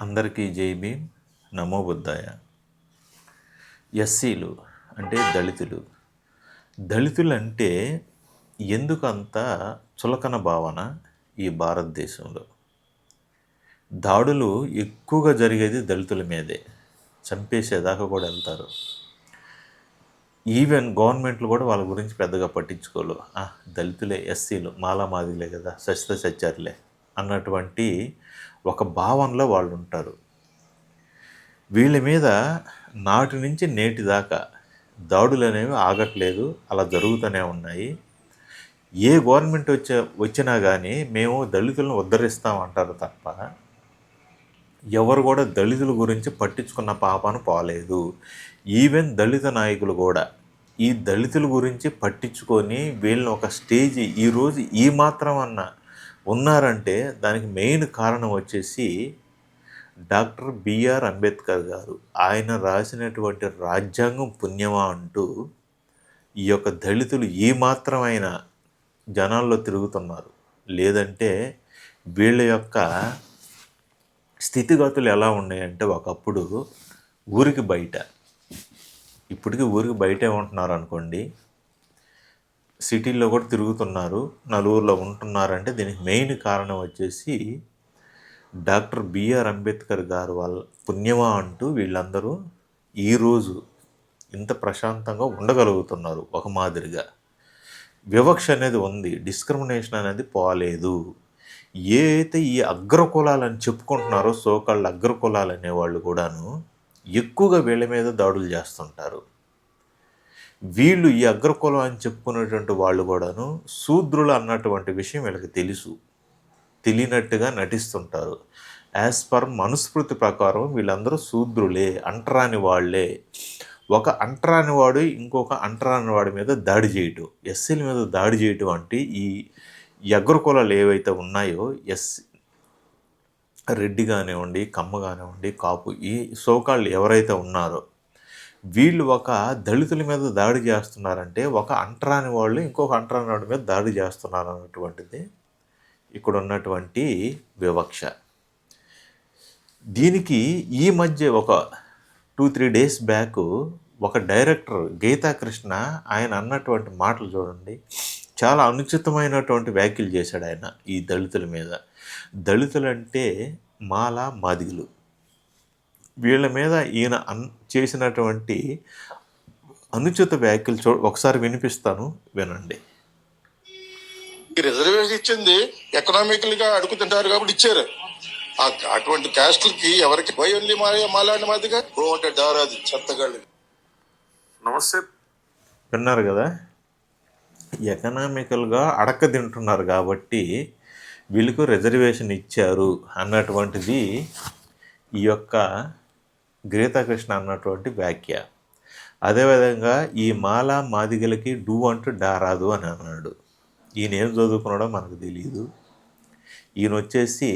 అందరికీ జై భీమ్. నమో బుద్ధాయ. ఎస్సీలు అంటే దళితులు. దళితులు అంటే ఎందుకు అంత చులకన భావన ఈ భారతదేశంలో? దాడులు ఎక్కువగా జరిగేది దళితుల మీదే. చంపేసేదాకా కూడా వెళ్తారు. ఈవెన్ గవర్నమెంట్లు కూడా వాళ్ళ గురించి పెద్దగా పట్టించుకోలు "ఆ, దళితులే ఎస్సీలు మాలా మాదిలే కదా సచిత సచ్చారులే అన్నటువంటి ఒక భావనలో వాళ్ళు ఉంటారు వీళ్ళ మీద నాటి నుంచి నేటి దాకా దాడులు అనేవి ఆగట్లేదు అలా జరుగుతూనే ఉన్నాయి. ఏ గవర్నమెంట్ వచ్చే వచ్చినా కానీ మేము దళితులను ఉద్ధరిస్తామంటారు తప్ప ఎవరు కూడా దళితుల గురించి పట్టించుకున్న పాపాను పోలేదు. ఈవెన్ దళిత నాయకులు కూడా ఈ దళితుల గురించి పట్టించుకొని వీళ్ళని ఒక స్టేజ్ ఈరోజు ఈ మాత్రం అన్న ఉన్నారంటే దానికి మెయిన్ కారణం వచ్చేసి డాక్టర్ బిఆర్ అంబేద్కర్ గారు. ఆయన రాసినటువంటి రాజ్యాంగం పుణ్యమా అంటూ ఈ యొక్క దళితులు ఏ మాత్రమైన జనాల్లో తిరుగుతున్నారు. లేదంటే వీళ్ళ యొక్క స్థితిగతులు ఎలా ఉన్నాయంటే ఒకప్పుడు ఊరికి బయట. ఇప్పటికీ ఊరికి బయటే ఉంటున్నారు అనుకోండి సిటీల్లో కూడా తిరుగుతున్నారు నలుగురిలో ఉంటున్నారంటే దీనికి మెయిన్ కారణం వచ్చేసి డాక్టర్ బిఆర్ అంబేద్కర్ గారు వాళ్ళ పుణ్యమా అంటూ వీళ్ళందరూ ఈరోజు ఇంత ప్రశాంతంగా ఉండగలుగుతున్నారు ఒక మాదిరిగా. వివక్ష అనేది ఉంది డిస్క్రిమినేషన్ అనేది పోలేదు. ఏ అయితే ఈ అగ్రకులాలని చెప్పుకుంటున్నారో సోకాళ్ళు అగ్రకులాలు అనేవాళ్ళు కూడాను ఎక్కువగా వీళ్ళ మీద దాడులు చేస్తుంటారు. వీళ్ళు ఈ అగ్రకులం అని చెప్పుకునేటువంటి వాళ్ళు కూడాను శూద్రులు అన్నటువంటి విషయం వీళ్ళకి తెలుసు. తెలియనట్టుగా నటిస్తుంటారు. యాజ్ పర్ మనుస్మృతి ప్రకారం వీళ్ళందరూ శూద్రులే అంటరాని వాళ్ళే. ఒక అంటరాని వాడు ఇంకొక అంటరాని వాడి మీద దాడి చేయటం. ఎస్సీల మీద దాడి చేయటం అంటే ఈ ఈ అగ్రకులాలు ఏవైతే ఉన్నాయో ఎస్ రెడ్డి కానివ్వండి కమ్మ కానివ్వండి కాపు ఈ సోకాళ్ళు ఎవరైతే ఉన్నారో వీళ్ళు ఒక దళితుల మీద దాడి చేస్తున్నారంటే ఒక అంటరాని వాళ్ళు ఇంకొక అంటరాని వాడి మీద దాడి చేస్తున్నారు అన్నటువంటిది ఇక్కడ ఉన్నటువంటి వివక్ష. దీనికి ఈ మధ్య ఒక టూ త్రీ డేస్ బ్యాక్ ఒక డైరెక్టర్ గీతాకృష్ణ ఆయన అన్నటువంటి మాటలు చూడండి. చాలా అనుచితమైనటువంటి వ్యాఖ్యలు చేశాడు ఆయన ఈ దళితుల మీద. దళితులంటే మాలా మాల మాదిగులు. వీళ్ళ మీద ఈయన అన్ చేసినటువంటి అనుచిత వ్యాఖ్యలు చూ ఒకసారి వినిపిస్తాను వినండి. రిజర్వేషన్ ఇచ్చింది ఎకనామికల్గా అడుగుతుంటారు కాబట్టి ఇచ్చారు. ఆ అటువంటి క్యాస్ట్లకి ఎవరికి వైఎల్లి మాలాంటి మాదిగా అంటే దారాది చెత్తగాళ్ళు నమస్తే. విన్నారు కదా? ఎకనామికల్గా అడక్క తింటున్నారు కాబట్టి వీళ్ళకు రిజర్వేషన్ ఇచ్చారు అన్నటువంటిది ఈ యొక్క గీతాకృష్ణ అన్నటువంటి వ్యాఖ్య. అదేవిధంగా ఈ మాల మాదిగలకి డూ అంటూ డారాదు అని అన్నాడు. ఈయన ఏం చదువుకున్నాడో మనకు తెలియదు ఈయన వచ్చేసి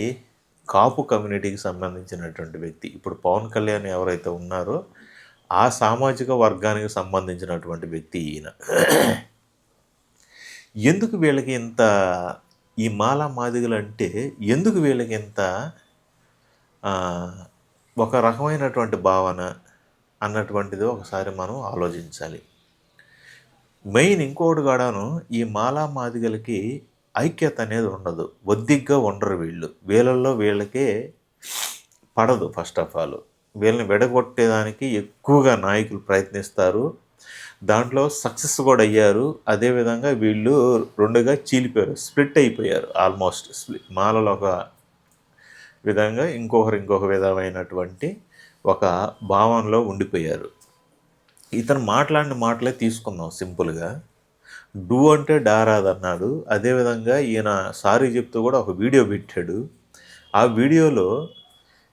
కాపు కమ్యూనిటీకి సంబంధించినటువంటి వ్యక్తి. ఇప్పుడు పవన్ కళ్యాణ్ ఎవరైతే ఉన్నారో ఆ సామాజిక వర్గానికి సంబంధించినటువంటి వ్యక్తి ఈయన. ఎందుకు వీళ్ళకి ఇంత ఈ మాల మాదిగలు అంటే ఎందుకు వీళ్ళకి ఇంత ఒక రకమైనటువంటి భావన అన్నటువంటిది ఒకసారి మనం ఆలోచించాలి. మెయిన్ ఇంకోటి కూడాను ఈ మాలా మాదిగలకి ఐక్యత అనేది ఉండదు. ఒద్దిగ్గా ఉండరు వీళ్ళు. వీళ్ళల్లో వీళ్ళకే పడదు ఫస్ట్ ఆఫ్ ఆల్. వీళ్ళని విడగొట్టేదానికి ఎక్కువగా నాయకులు ప్రయత్నిస్తారు. దాంట్లో సక్సెస్ కూడా అయ్యారు. అదేవిధంగా వీళ్ళు రెండుగా చీలిపోయారు. స్ప్లిట్ అయిపోయారు ఆల్మోస్ట్. స్ప్లిట్ మాలలో ఒక విధంగా ఇంకొకరు ఇంకొక విధమైనటువంటి ఒక భావనలో ఉండిపోయారు. ఇతను మాట్లాడిన మాటలే తీసుకుందాం సింపుల్గా. డూ అంటే డారాద్ అన్నాడు అదేవిధంగా ఈయన సారీ చెప్తూ కూడా ఒక వీడియో పెట్టాడు. ఆ వీడియోలో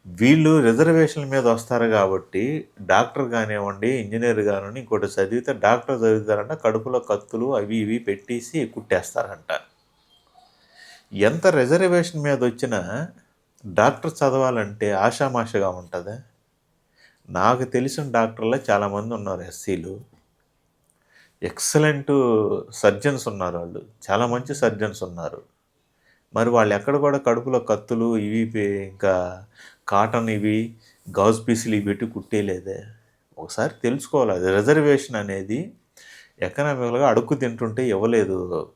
వీళ్ళు రిజర్వేషన్ల మీద వస్తారు కాబట్టి డాక్టర్ కానివ్వండి ఇంజనీర్ కానివ్వండి ఇంకోటి చదివితే డాక్టర్ చదువుతారంట కడుపులో కత్తులు అవి ఇవి పెట్టేసి కుట్టేస్తారంట. ఎంత రిజర్వేషన్ మీద వచ్చినా డాక్టర్ చదవాలంటే ఆషామాషగా ఉంటుందా? నాకు తెలిసిన డాక్టర్లో చాలామంది ఉన్నారు ఎస్సీలు. ఎక్సలెంట్ సర్జన్స్ ఉన్నారు వాళ్ళు. చాలా మంచి సర్జన్స్ ఉన్నారు. మరి వాళ్ళు ఎక్కడ కూడా కడుపులో కత్తులు ఇవి ఇంకా కాటన్ ఇవి గౌజ్ పీసులు ఇవి పెట్టి కుట్టేలేదే ఒకసారి తెలుసుకోవాలి. అది రిజర్వేషన్ అనేది ఎకనామికల్గా అడుక్కు తింటుంటే ఇవ్వలేదు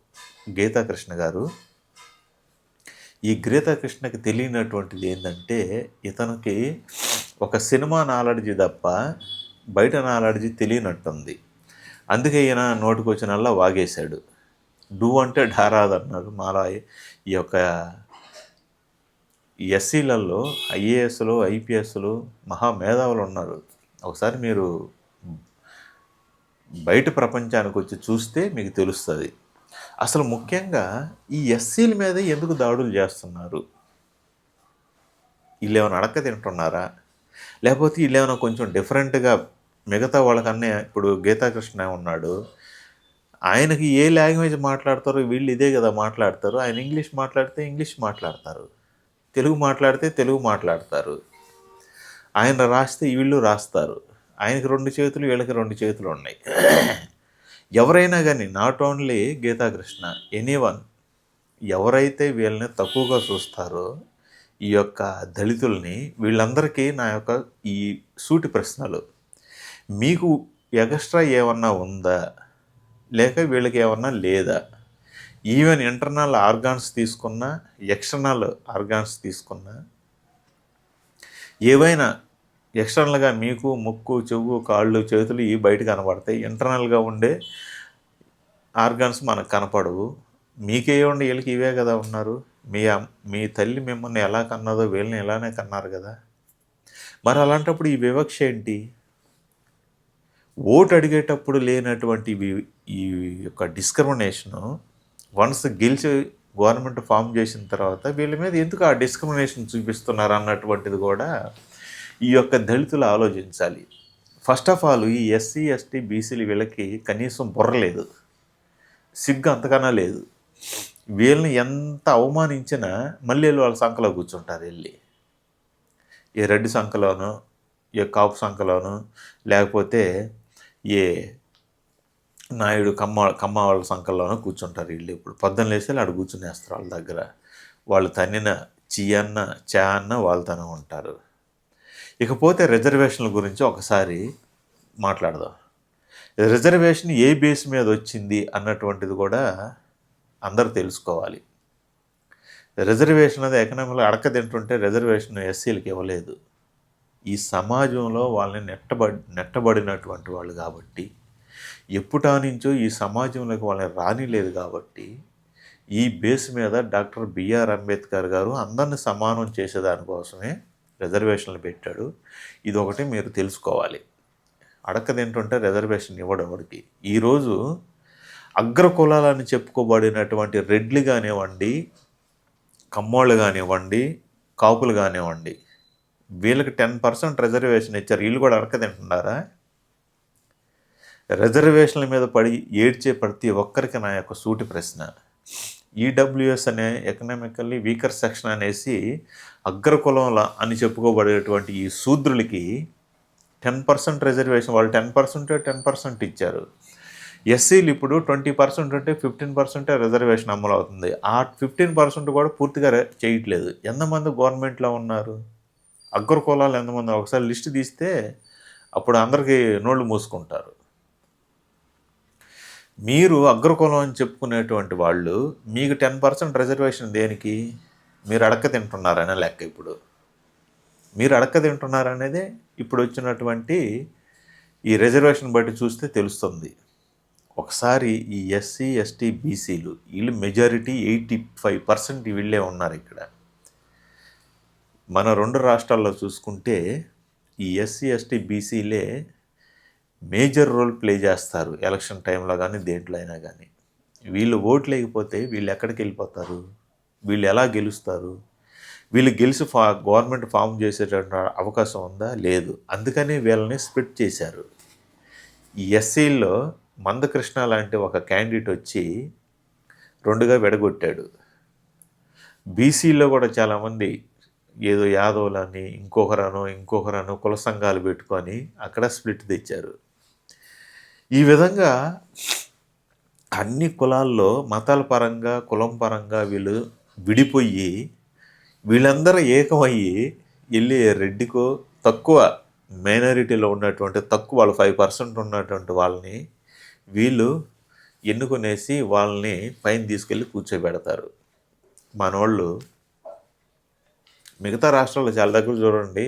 గీతాకృష్ణ గారు. ఈ గీతాకృష్ణకి తెలియనటువంటిది ఏంటంటే ఇతనికి ఒక సినిమా నాలెడ్జి తప్ప బయట నాలెడ్జి తెలియనట్టుంది. అందుకే ఈయన నోటికొచ్చినల్లా వాగేశాడు. డూ అంటే ఢారాద్ అన్నారు మాలా ఈ యొక్క ఎస్సీలలో ఐఏఎస్లు ఐపీఎస్లు మహా మేధావులు ఉన్నారు. ఒకసారి మీరు బయట ప్రపంచానికి వచ్చి చూస్తే మీకు తెలుస్తుంది. అసలు ముఖ్యంగా ఈ ఎస్సీల మీద ఎందుకు దాడులు చేస్తున్నారు? వీళ్ళు ఏమైనా అడక్క తింటున్నారా? లేకపోతే వీళ్ళు ఏమైనా కొంచెం డిఫరెంట్గా మిగతా వాళ్ళకన్నా ఇప్పుడు గీతాకృష్ణ ఉన్నాడు. ఆయనకి ఏ లాంగ్వేజ్ మాట్లాడతారో వీళ్ళు ఇదే కదా మాట్లాడతారు. ఆయన ఇంగ్లీష్ మాట్లాడితే ఇంగ్లీష్ మాట్లాడతారు. తెలుగు మాట్లాడితే తెలుగు మాట్లాడతారు. ఆయన రాస్తే వీళ్ళు రాస్తారు. ఆయనకి రెండు చేతులు వీళ్ళకి రెండు చేతులు ఉన్నాయి. ఎవరైనా కానీ నాట్ ఓన్లీ గీతాకృష్ణ ఎనీవన్ ఎవరైతే వీళ్ళని తక్కువగా చూస్తారో ఈ యొక్క దళితుల్ని వీళ్ళందరికీ నా యొక్క ఈ సూటి ప్రశ్నలు. మీకు ఎక్స్ట్రా ఏమన్నా ఉందా? లేక వీళ్ళకి ఏమన్నా లేదా? ఈవెన్ ఇంటర్నల్ ఆర్గాన్స్ తీసుకున్నా ఎక్స్టర్నల్ ఆర్గాన్స్ తీసుకున్నా ఏవైనా ఎక్స్టర్నల్గా మీకు ముక్కు చెవు కాళ్ళు చేతులు ఇవి బయట కనబడతాయి. ఇంటర్నల్గా ఉండే ఆర్గాన్స్ మనకు కనపడవు. మీకే ఉండి వీళ్ళకి ఇవే కదా ఉన్నారు. మీ అమ్- మీ తల్లి మిమ్మల్ని ఎలా కన్నదో వీళ్ళని ఇలానే కన్నారు కదా. మరి అలాంటప్పుడు ఈ వివక్ష ఏంటి? ఓటు అడిగేటప్పుడు లేనటువంటి ఈ యొక్క డిస్క్రిమినేషను వన్స్ గెలిచి గవర్నమెంట్ ఫామ్ చేసిన తర్వాత వీళ్ళ మీద ఎందుకు ఆ డిస్క్రిమినేషన్ చూపిస్తున్నారు అన్నటువంటిది కూడా ఈ యొక్క దళితులు ఆలోచించాలి. ఫస్ట్ ఆఫ్ ఆల్ ఈ ఎస్సీ ఎస్టీ బీసీలు వీళ్ళకి కనీసం బుర్ర లేదు. సిగ్గు అంతకన్నా లేదు. వీళ్ళని ఎంత అవమానించినా మళ్ళీ వాళ్ళ సంఖలో కూర్చుంటారు వెళ్ళి. ఏ రెడ్డి సంఖలోనో ఏ కాపు సంఖలోనో లేకపోతే ఏ నాయుడు కమ్మ కమ్మ వాళ్ళ సంఖలోనో కూర్చుంటారు వీళ్ళు ఇప్పుడు. పొద్దున్న లేసి ఆడ కూర్చునేస్తారు వాళ్ళ దగ్గర. వాళ్ళు తన్నిన చీ అన్న చా అన్న వాళ్ళతోనే ఉంటారు. ఇకపోతే రిజర్వేషన్ల గురించి ఒకసారి మాట్లాడదాం. రిజర్వేషన్ ఏ బేస్ మీద వచ్చింది అన్నటువంటిది కూడా అందరూ తెలుసుకోవాలి. రిజర్వేషన్ అది ఎకనామీలో అడక తింటుంటే రిజర్వేషన్ ఎస్సీలకి ఇవ్వలేదు. ఈ సమాజంలో వాళ్ళని నెట్టబడి నెట్టబడినటువంటి వాళ్ళు కాబట్టి ఎప్పుటా నుంచో ఈ సమాజంలోకి వాళ్ళని రానిలేదు కాబట్టి ఈ బేస్ మీద డాక్టర్ బిఆర్ అంబేద్కర్ గారు అందరిని సమానం చేసేదానికోసమే రిజర్వేషన్లు పెట్టాడు. ఇది ఒకటి మీరు తెలుసుకోవాలి. అడక్కది తింటుంటే రిజర్వేషన్ ఇవ్వడం వాడికి ఈరోజు అగ్ర కులాలని చెప్పుకోబడినటువంటి రెడ్లు కానివ్వండి కమ్మోళ్ళు కానివ్వండి కాపులు కానివ్వండి వీళ్ళకి టెన్ పర్సెంట్ రిజర్వేషన్ ఇచ్చారు. వీళ్ళు కూడా అడక తింటున్నారా రిజర్వేషన్ల మీద పడి ఏడ్చే ప్రతి ఒక్కరికి నా యొక్క సూటి ప్రశ్న. ఈడబ్ల్యూఎస్ అనే ఎకనామికల్లీ వీకర్ సెక్షన్ అనేసి అగ్రకులంల అని చెప్పుకోబడేటువంటి ఈ శూద్రులకి టెన్ పర్సెంట్ రిజర్వేషన్ వాళ్ళు టెన్ పర్సెంట్ టెన్ పర్సెంట్ ఇచ్చారు. ఎస్సీలు ఇప్పుడు ట్వంటీ పర్సెంట్ ఉంటే ఫిఫ్టీన్ పర్సెంటే రిజర్వేషన్ అమలు అవుతుంది ఆ ఫిఫ్టీన్ పర్సెంట్ కూడా పూర్తిగా చేయట్లేదు. ఎంతమంది గవర్నమెంట్లో ఉన్నారు? అగ్ర కులాలు ఎంతమంది? ఒకసారి లిస్ట్ తీస్తే అప్పుడు అందరికీ నోళ్ళు మూసుకుంటారు. మీరు అగ్రకులం అని చెప్పుకునేటువంటి వాళ్ళు మీకు టెన్ పర్సెంట్ రిజర్వేషన్ దేనికి? మీరు అడక్క తింటున్నారనే లెక్క ఇప్పుడు. మీరు అడక్క తింటున్నారనేదే ఇప్పుడు వచ్చినటువంటి ఈ రిజర్వేషన్ బట్టి చూస్తే తెలుస్తుంది. ఒకసారి ఈ ఎస్సీ ఎస్టీ బీసీలు వీళ్ళు మెజారిటీ ఎయిటీ ఫైవ్ పర్సెంట్ వీళ్ళే ఉన్నారు ఇక్కడ. మన రెండు రాష్ట్రాల్లో చూసుకుంటే ఈ ఎస్సీ ఎస్టీ బీసీలే మేజర్ రోల్ ప్లే చేస్తారు ఎలక్షన్ టైంలో కానీ దేంట్లో అయినా కానీ. వీళ్ళు ఓట్లు లేకపోతే వీళ్ళు ఎక్కడికి వెళ్ళిపోతారు? వీళ్ళు ఎలా గెలుస్తారు? వీళ్ళు గెలిచి ఫా గవర్నమెంట్ ఫామ్ చేసేటువంటి అవకాశం ఉందా? లేదు. అందుకని వీళ్ళని స్ప్లిట్ చేశారు. ఈ ఎస్సీల్లో మందకృష్ణ లాంటి ఒక క్యాండిడేట్ వచ్చి రెండుగా విడగొట్టాడు. బీసీలో కూడా చాలామంది ఏదో యాదవులని ఇంకొకరనో ఇంకొకరనో కుల సంఘాలు పెట్టుకొని అక్కడ స్ప్లిట్ తెచ్చారు. ఈ విధంగా అన్ని కులాల్లో మతాల పరంగా కులం పరంగా వీళ్ళు విడిపోయి వీళ్ళందరూ ఏకమయ్యి వెళ్ళి రెడ్డికో తక్కువ మైనారిటీలో ఉన్నటువంటి తక్కువ వాళ్ళు ఫైవ్ పర్సెంట్ ఉన్నటువంటి వాళ్ళని వీళ్ళు ఎన్నుకొనేసి వాళ్ళని పైన తీసుకెళ్ళి కూర్చోబెడతారు. మనోళ్ళు మిగతా రాష్ట్రాల్లో చాలా దగ్గర చూడండి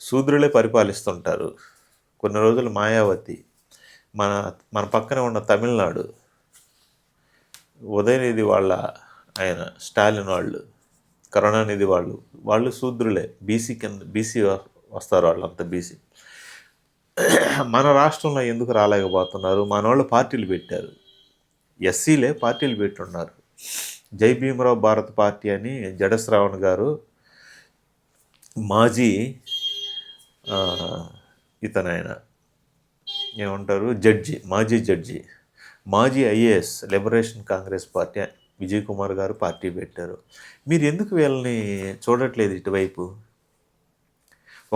శూద్రులే పరిపాలిస్తుంటారు. కొన్ని రోజులు మాయావతి మన మన పక్కనే ఉన్న తమిళనాడు. ఉదయనిధి వాళ్ళ ఆయన స్టాలిన్ వాళ్ళు కరుణానిధి వాళ్ళు వాళ్ళు శూద్రులే. బీసీ కింద బీసీ వస్తారు వాళ్ళంతా బీసీ. మన రాష్ట్రంలో ఎందుకు రాలేకపోతున్నారు? మన వాళ్ళు పార్టీలు పెట్టారు. ఎస్సీలే పార్టీలు పెట్టున్నారు. జై భీమరావు భారత్ పార్టీ అని జడశ్రావణ్ గారు మాజీ ఇతనైనా ఏమంటారు? జడ్జి మాజీ జడ్జి. మాజీ I A S Liberation Congress party Vijay Kumar గారు పార్టీ పెట్టారు. మీరు ఎందుకు వీళ్ళని చూడట్లేదు ఇటువైపు?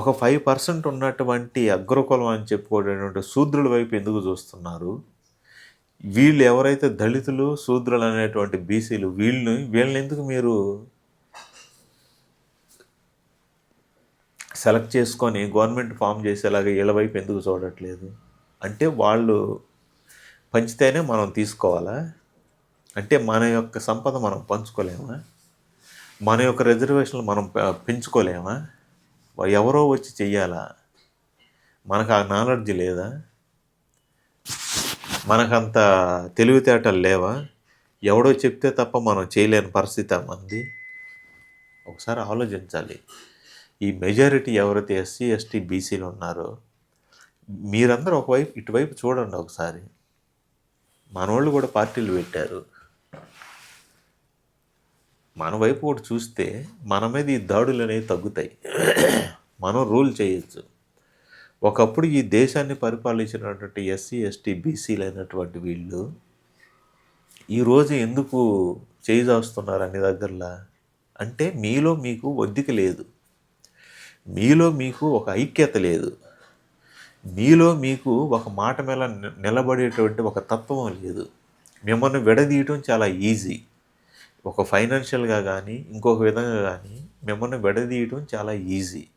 ఒక ఫైవ్ పర్సెంట్ ఉన్నటువంటి అగ్రకులం అని చెప్పుకోవడానికి శూద్రుల వైపు ఎందుకు చూస్తున్నారు? వీళ్ళు ఎవరైతే దళితులు శూద్రులు అనేటువంటి బీసీలు వీళ్ళని వీళ్ళని ఎందుకు మీరు సెలెక్ట్ చేసుకొని గవర్నమెంట్ ఫామ్ చేసేలాగా వీళ్ళ వైపు ఎందుకు చూడట్లేదు? అంటే వాళ్ళు పంచితేనే మనం తీసుకోవాలా? అంటే మన యొక్క సంపద మనం పంచుకోలేమా? మన యొక్క రిజర్వేషన్లు మనం పెంచుకోలేమా? ఎవరో వచ్చి చెయ్యాలా? మనకు ఆ నాలెడ్జ్ లేదా? మనకంత తెలివితేటలు లేవా? ఎవడో చెప్తే తప్ప మనం చేయలేని పరిస్థితి మంది ఒకసారి ఆలోచించాలి. ఈ మెజారిటీ ఎవరైతే ఎస్సీ ఎస్టీ బీసీలు ఉన్నారో మీరందరూ ఒకవైపు ఇటువైపు చూడండి ఒకసారి. మనోళ్ళు కూడా పార్టీలు పెట్టారు. మన వైపు కూడా చూస్తే మన మీద ఈ దాడులు అనేవి తగ్గుతాయి. మనం రూల్ చేయొచ్చు. ఒకప్పుడు ఈ దేశాన్ని పరిపాలించినటువంటి ఎస్సీ ఎస్టీ బీసీలు అయినటువంటి వీళ్ళు ఈరోజు ఎందుకు చేయిచాస్తున్నారు అన్ని దగ్గరలా? అంటే మీలో మీకు ఒద్దిక లేదు. మీలో మీకు ఒక ఐక్యత లేదు. మీలో మీకు ఒక మాట మీద నిలబడేటువంటి ఒక తత్వం లేదు. మిమ్మల్ని విడదీయటం చాలా ఈజీ. ఒక ఫైనాన్షియల్గా కానీ ఇంకొక విధంగా కానీ మిమ్మల్ని విడదీయటం చాలా ఈజీ.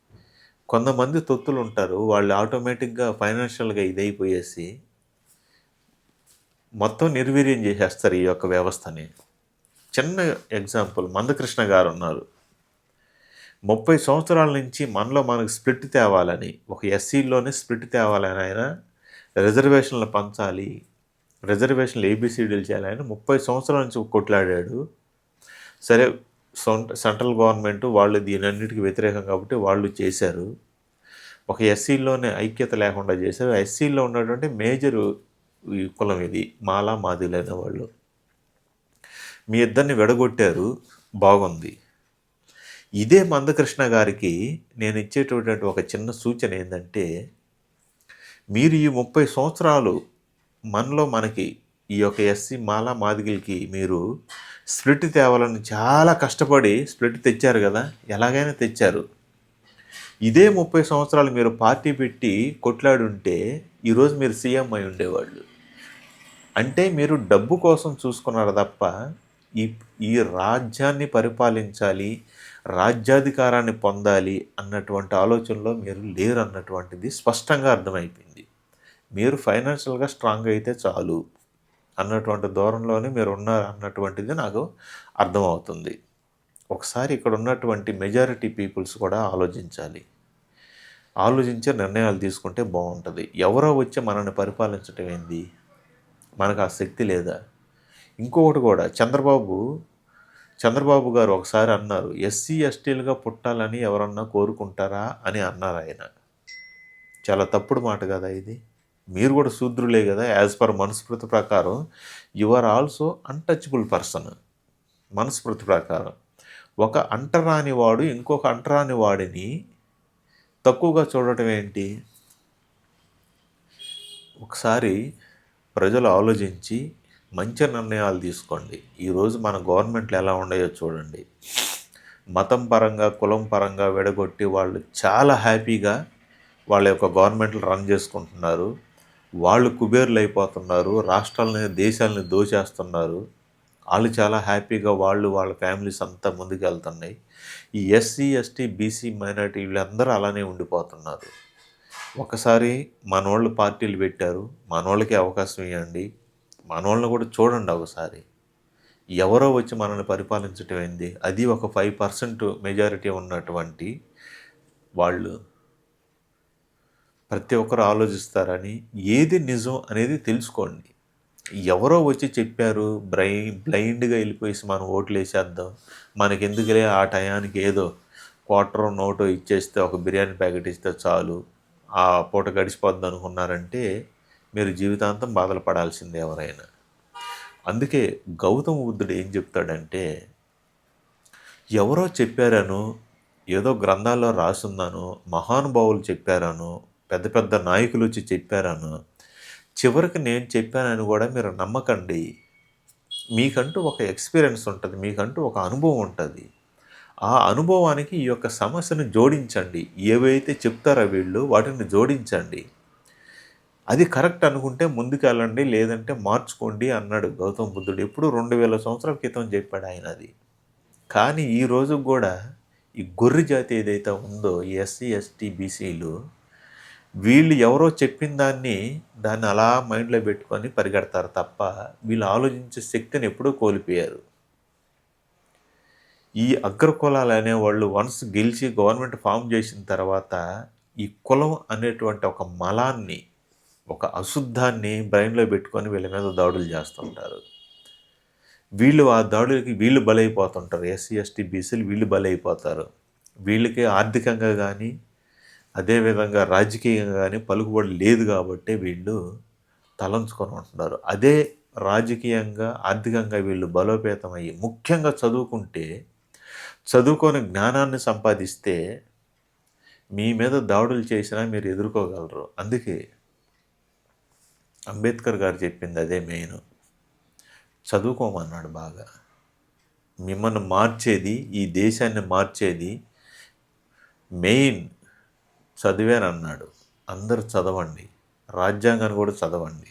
కొంతమంది తొత్తులు ఉంటారు వాళ్ళు ఆటోమేటిక్గా ఫైనాన్షియల్గా ఇదైపోయేసి మొత్తం నిర్వీర్యం చేసేస్తారు ఈ యొక్క వ్యవస్థని. చిన్న ఎగ్జాంపుల్ మందకృష్ణ గారు ఉన్నారు ముప్పై సంవత్సరాల నుంచి మనలో మనకు స్ప్లిట్ తేవాలని ఒక ఎస్సీలోనే స్ప్లిట్ తేవాలని ఆయన రిజర్వేషన్లు పంచాలి రిజర్వేషన్లు ఏబిసిడీలు చేయాలని ముప్పై సంవత్సరాల నుంచి కొట్లాడాడు. సరే సెంట్రల్ గవర్నమెంట్ వాళ్ళు దీనన్నిటికీ వ్యతిరేకం కాబట్టి వాళ్ళు చేశారు. ఒక ఎస్సీలోనే ఐక్యత లేకుండా చేశారు. ఎస్సీలో ఉన్నటువంటి మేజర్ ఈ కులం ఇది మాలా మాదిలైన వాళ్ళు. మీ ఇద్దరిని విడగొట్టారు. బాగుంది. ఇదే మందకృష్ణ గారికి నేను ఇచ్చేటటువంటి ఒక చిన్న సూచన ఏంటంటే మీరు ఈ ముప్పై సంవత్సరాలు మనలో మనకి ఈ యొక్క ఎస్సీ మాలా మాదిగిలికి మీరు స్ప్లిట్ తేవాలని చాలా కష్టపడి స్ప్లిట్ తెచ్చారు కదా ఎలాగైనా తెచ్చారు. ఇదే ముప్పై సంవత్సరాలు మీరు పార్టీ పెట్టి కొట్లాడుంటే ఈరోజు మీరు సీఎం అయి ఉండేవాళ్ళు. అంటే మీరు డబ్బు కోసం చూసుకున్నారు తప్ప ఈ ఈ రాజ్యాన్ని పరిపాలించాలి రాజ్యాధికారాన్ని పొందాలి అన్నటువంటి ఆలోచనలో మీరు లేరు అన్నటువంటిది స్పష్టంగా అర్థమైపోయింది. మీరు ఫైనాన్షియల్గా స్ట్రాంగ్ అయితే చాలు అన్నటువంటి దూరంలోనే మీరు ఉన్నారు అన్నటువంటిది నాకు అర్థమవుతుంది. ఒకసారి ఇక్కడ ఉన్నటువంటి మెజారిటీ పీపుల్స్ కూడా ఆలోచించాలి. ఆలోచించే నిర్ణయాలు తీసుకుంటే బాగుంటుంది. ఎవరో వచ్చి మనల్ని పరిపాలించటం ఏంది? మనకు ఆ శక్తి లేదా? ఇంకొకటి కూడా చంద్రబాబు చంద్రబాబు గారు ఒకసారి అన్నారు ఎస్సీ ఎస్టీలుగా పుట్టాలని ఎవరన్నా కోరుకుంటారా అని అన్నారు ఆయన. చాలా తప్పుడు మాట కదా ఇది. మీరు కూడా శూద్రులే కదా యాజ్ పర్ మనస్మృతి ప్రకారం. You are also untouchable person Manusmriti ప్రకారం. ఒక అంటరాని వాడు ఇంకొక అంటరాని వాడిని తక్కువగా చూడటం ఏంటి? ఒకసారి ప్రజలు ఆలోచించి మంచి నిర్ణయాలు తీసుకోండి. ఈరోజు మన గవర్నమెంట్లు ఎలా ఉన్నాయో చూడండి. మతం పరంగా కులం పరంగా విడగొట్టి వాళ్ళు చాలా హ్యాపీగా వాళ్ళ యొక్క గవర్నమెంట్లు రన్ చేసుకుంటున్నారు. వాళ్ళు కుబేర్లు అయిపోతున్నారు రాష్ట్రాలని దేశాలని దోచేస్తున్నారు. వాళ్ళు చాలా హ్యాపీగా వాళ్ళు వాళ్ళ ఫ్యామిలీస్ అంతా ముందుకు వెళ్తున్నాయి ఈ ఎస్సీ ఎస్టీ బీసీ మైనార్టీ వీళ్ళందరూ అలానే ఉండిపోతున్నారు. ఒకసారి మనోళ్ళు పార్టీలు పెట్టారు. మనోళ్ళకి అవకాశం ఇవ్వండి. మనోళ్ళని కూడా చూడండి ఒకసారి. ఎవరో వచ్చి మనల్ని పరిపాలించటం ఏంది? అది ఒక ఫైవ్ పర్సెంట్ మెజారిటీ ఉన్నటువంటి వాళ్ళు ప్రతి ఒక్కరు ఆలోచిస్తారని ఏది నిజం అనేది తెలుసుకోండి. ఎవరో వచ్చి చెప్పారు బ్రై బ్లైండ్గా వెళ్ళిపోయేసి మనం ఓట్లు వేసేద్దాం. మనకెందుకులే ఆ టయానికి ఏదో క్వార్టర్ నోటో ఇచ్చేస్తే ఒక బిర్యానీ ప్యాకెట్ ఇస్తే చాలు ఆ పూట గడిచిపోద్ది అనుకున్నారంటే మీరు జీవితాంతం బాధలు పడాల్సిందే ఎవరైనా. అందుకే గౌతమ బుద్ధుడు ఏం చెప్తాడంటే ఎవరో చెప్పారను ఏదో గ్రంథాల్లో రాసుందను మహానుభావులు చెప్పారను పెద్ద పెద్ద నాయకులు వచ్చి చెప్పారను చివరికి నేను చెప్పానని కూడా మీరు నమ్మకండి. మీకంటూ ఒక ఎక్స్పీరియన్స్ ఉంటుంది మీకంటూ ఒక అనుభవం ఉంటుంది. ఆ అనుభవానికి ఈ యొక్క సమస్యను జోడించండి. ఏవైతే చెప్తారో వీళ్ళు వాటిని జోడించండి. అది కరెక్ట్ అనుకుంటే ముందుకు వెళ్ళండి లేదంటే మార్చుకోండి అన్నాడు గౌతమ బుద్ధుడు. ఎప్పుడు రెండు వేల సంవత్సరాల క్రితం చెప్పాడు ఆయన అది. కానీ ఈ రోజు కూడా ఈ గొర్రె జాతి ఏదైతే ఉందో ఈ ఎస్సీ ఎస్టీ బీసీలు వీళ్ళు ఎవరో చెప్పిన దాన్ని దాన్ని అలా మైండ్లో పెట్టుకొని పరిగెడతారు తప్ప వీళ్ళు ఆలోచించే శక్తిని ఎప్పుడూ కోల్పోయారు. ఈ అగ్రకులాలు అనేవాళ్ళు వన్స్ గెలిచి గవర్నమెంట్ ఫామ్ చేసిన తర్వాత ఈ కులం అనేటువంటి ఒక మలాన్ని ఒక అశుద్ధాన్ని బ్రెయిన్లో పెట్టుకొని వీళ్ళ మీద దాడులు చేస్తుంటారు వీళ్ళు ఆ దాడులకి వీళ్ళు బలైపోతుంటారు. ఎస్సీ ఎస్టీ బీసీలు వీళ్ళు బలైపోతారు. వీళ్ళకి ఆర్థికంగా కానీ అదేవిధంగా రాజకీయంగా కానీ పలుకుబడి లేదు కాబట్టి వీళ్ళు తలంచుకొని ఉంటున్నారు. అదే రాజకీయంగా ఆర్థికంగా వీళ్ళు బలోపేతమయ్యి ముఖ్యంగా చదువుకుంటే చదువుకొని జ్ఞానాన్ని సంపాదిస్తే మీ మీద దాడులు చేసినా మీరు ఎదుర్కోగలరు. అందుకే అంబేద్కర్ గారు చెప్పింది అదే మెయిన్. చదువుకోమన్నాడు బాగా. మిమ్మల్ని మార్చేది ఈ దేశాన్ని మార్చేది మెయిన్ చదివేనన్నాడు. అందరూ చదవండి. రాజ్యాంగాన్ని కూడా చదవండి.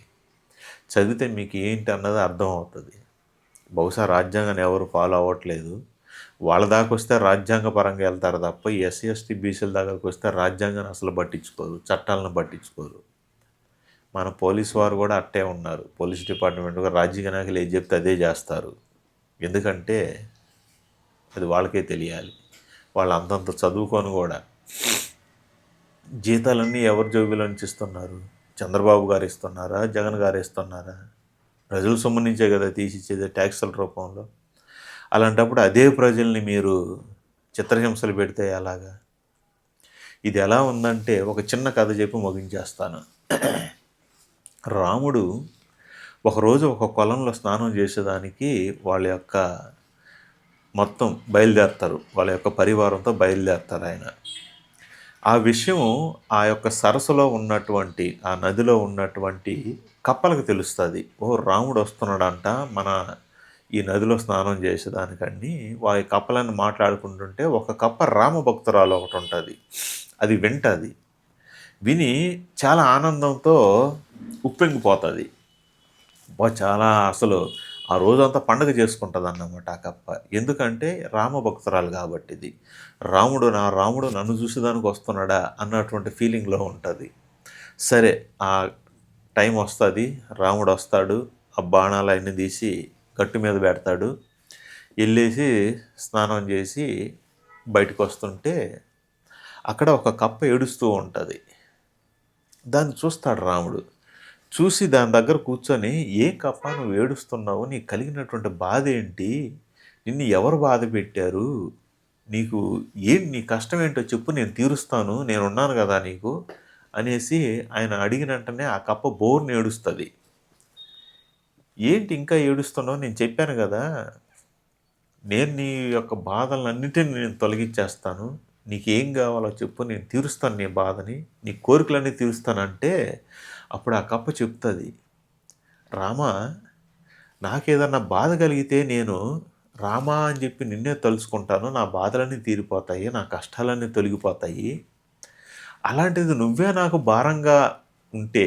చదివితే మీకు ఏంటి అన్నది అర్థం అవుతుంది బహుశా రాజ్యాంగాన్ని ఎవరు ఫాలో అవ్వట్లేదు. వాళ్ళ దాకా వస్తే రాజ్యాంగ పరంగా వెళ్తారు తప్ప ఎస్సీ ఎస్టీ బీసీల దాకా వస్తే రాజ్యాంగాన్ని అసలు పట్టించుకోరు చట్టాలను పట్టించుకోరు. మన పోలీస్ వారు కూడా అట్టే ఉన్నారు. పోలీస్ డిపార్ట్మెంట్ కూడా రాజకీయ నాయకులు ఏది చెప్తే అదే చేస్తారు. ఎందుకంటే అది వాళ్ళకే తెలియాలి. వాళ్ళు అంతంత చదువుకొని కూడా. జీతాలన్నీ ఎవరి జోబిలో నుంచి ఇస్తున్నారు? చంద్రబాబు గారు ఇస్తున్నారా? జగన్ గారు ఇస్తున్నారా? ప్రజల సొమ్ము నుంచే కదా తీసిచ్చేది ట్యాక్సుల రూపంలో? అలాంటప్పుడు అదే ప్రజల్ని మీరు చిత్రహింసలు పెడితే ఎలాగా? ఇది ఎలా ఉందంటే ఒక చిన్న కథ చెప్పి ముగించేస్తాను. రాముడు ఒకరోజు ఒక కొలంలో స్నానం చేసేదానికి వాళ్ళ యొక్క మొత్తం బయలుదేరతారు. వాళ్ళ యొక్క పరివారంతో బయలుదేరతారు ఆయన. ఆ విషయం ఆ యొక్క సరస్సులో ఉన్నటువంటి ఆ నదిలో ఉన్నటువంటి కప్పలకు తెలుస్తుంది. ఓ రాముడు వస్తున్నాడంట మన ఈ నదిలో స్నానం చేసేదానికని. వారి కప్పలను మాట్లాడుకుంటుంటే ఒక కప్ప రామభక్తురాలు ఒకటి ఉంటుంది. అది వింటది. విని చాలా ఆనందంతో ఉప్పెంగిపోతుంది. చాలా అసలు ఆ రోజంతా పండగ చేసుకుంటుంది అన్నమాట ఆ కప్ప. ఎందుకంటే రామభక్తురాలు కాబట్టి ఇది రాముడు నా రాముడు నన్ను చూసేదానికి వస్తున్నాడా అన్నటువంటి ఫీలింగ్లో ఉంటుంది. సరే ఆ టైం వస్తుంది. రాముడు వస్తాడు. ఆ బాణాలు అన్నీ తీసి గట్టు మీద పెడతాడు. వెళ్ళేసి స్నానం చేసి బయటకు వస్తుంటే అక్కడ ఒక కప్ప ఏడుస్తూ ఉంటుంది. దాన్ని చూస్తాడు రాముడు. చూసి దాని దగ్గర కూర్చొని ఏం కప్ప నువ్వు ఏడుస్తున్నావు నీకు కలిగినటువంటి బాధ ఏంటి? నిన్ను ఎవరు బాధ పెట్టారు? నీకు ఏం నీ కష్టం ఏంటో చెప్పు నేను తీరుస్తాను నేను ఉన్నాను కదా నీకు అనేసి ఆయన అడిగిన వెంటనే ఆ కప్ప బోర్ని ఏడుస్తుంది. ఏంటి ఇంకా ఏడుస్తున్నావు? నేను చెప్పాను కదా నేను నీ యొక్క బాధలన్నిటిని నేను తొలగించేస్తాను నీకేం కావాలో చెప్పు నేను తీరుస్తాను నీ బాధని నీ కోరికలన్నీ తీరుస్తానంటే అప్పుడు ఆ కప్ప చెప్తుంది. రామా నాకేదన్నా బాధ కలిగితే నేను రామా అని చెప్పి నిన్నే తలుచుకుంటాను నా బాధలన్నీ తీరిపోతాయి నా కష్టాలన్నీ తొలగిపోతాయి. అలాంటిది నువ్వే నాకు భారంగా ఉంటే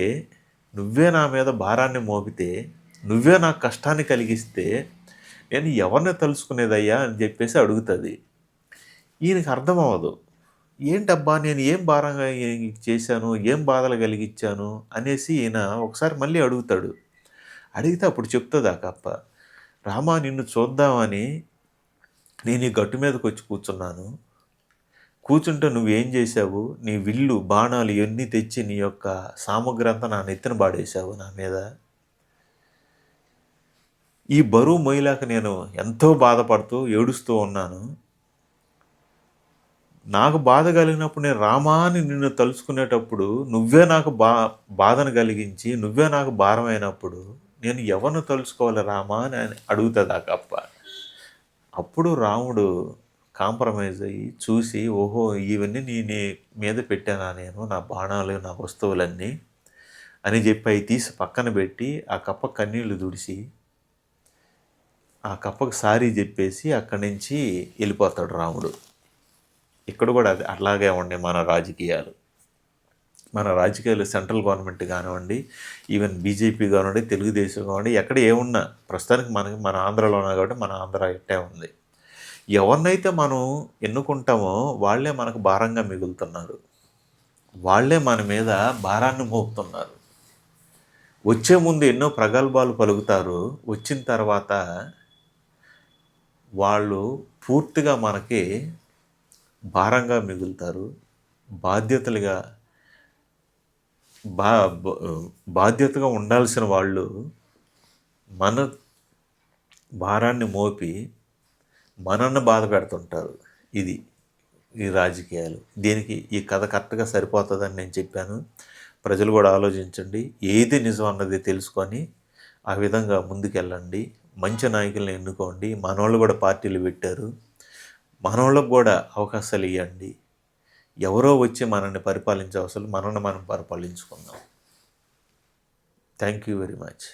నువ్వే నా మీద భారాన్ని మోపితే నువ్వే నాకు కష్టాన్ని కలిగిస్తే నేను ఎవరిని తలుసుకునేదయ్యా అని చెప్పేసి అడుగుతుంది. ఈయనకి అర్థం అవ్వదు ఏంటబ్బా నేను ఏం భారంగా చేశాను? ఏం బాధలు కలిగించాను? అనేసి ఈయన ఒకసారి మళ్ళీ అడుగుతాడు. అడిగితే అప్పుడు చెప్తుంది ఆ కప్ప. రామా నిన్ను చూద్దామని నేను ఈ గట్టు మీదకి వచ్చి కూర్చున్నాను. కూర్చుంటే నువ్వేం చేశావు? నీ విల్లు బాణాలు ఇవన్నీ తెచ్చి నీ యొక్క సామగ్రి అంతా నా నెత్తిన పాడేశావు నా మీద. ఈ బరువు మొయ్యలేక నేను ఎంతో బాధపడుతూ ఏడుస్తూ ఉన్నాను. నాకు బాధ కలిగినప్పుడు నేను రామా అని నిన్ను తలుచుకునేటప్పుడు నువ్వే నాకు బా బాధను కలిగించి నువ్వే నాకు భారమైనప్పుడు నేను ఎవరిని తలుచుకోవాలి రామా అని అని అడుగుతుంది ఆ కప్ప. అప్పుడు రాముడు కాంప్రమైజ్ అయ్యి చూసి ఓహో ఇవన్నీ నీ నీ మీద పెట్టానా నేను నా బాణాలు నా వస్తువులన్నీ అని చెప్పి అవి తీసి పక్కన పెట్టి ఆ కప్ప కన్నీళ్ళు తుడిచి ఆ కప్పకు సారీ చెప్పేసి అక్కడి నుంచి వెళ్ళిపోతాడు రాముడు. ఇక్కడ కూడా అది అట్లాగే ఉండే మన రాజకీయాలు. మన రాజకీయాలు సెంట్రల్ గవర్నమెంట్ కానివ్వండి ఈవెన్ బీజేపీ కానివ్వండి తెలుగుదేశం కానివ్వండి ఎక్కడ ఏమున్నా ప్రస్తుతానికి మనకి మన ఆంధ్రలో ఉన్నా కాబట్టి మన ఆంధ్ర ఇట్టే ఉంది. ఎవరినైతే మనం ఎన్నుకుంటామో వాళ్ళే మనకు భారంగా మిగులుతున్నారు. వాళ్ళే మన మీద భారాన్ని మోపుతున్నారు. వచ్చే ముందు ఎన్నో ప్రగల్భాలు పలుకుతారు. వచ్చిన తర్వాత వాళ్ళు పూర్తిగా మనకి భారంగా మిగులుతారు బాధ్యతలుగా బా బాధ్యతగా ఉండాల్సిన వాళ్ళు మన భారాన్ని మోపి మనల్ని బాధ పెడుతుంటారు. ఇది ఈ రాజకీయాలు. దీనికి ఈ కథ కరెక్ట్గా సరిపోతుందని నేను చెప్పాను. ప్రజలు కూడా ఆలోచించండి. ఏది నిజం అన్నది తెలుసుకొని ఆ విధంగా ముందుకెళ్ళండి. మంచి నాయకుల్ని ఎన్నుకోండి. మనోళ్ళు కూడా పార్టీలు పెట్టారు. మనవాళ్ళకు కూడా అవకాశాలు ఇవ్వండి ఎవరో వచ్చి మనల్ని పరిపాలించే అవసరం మనల్ని మనం పరిపాలించుకుందాం. Thank you very much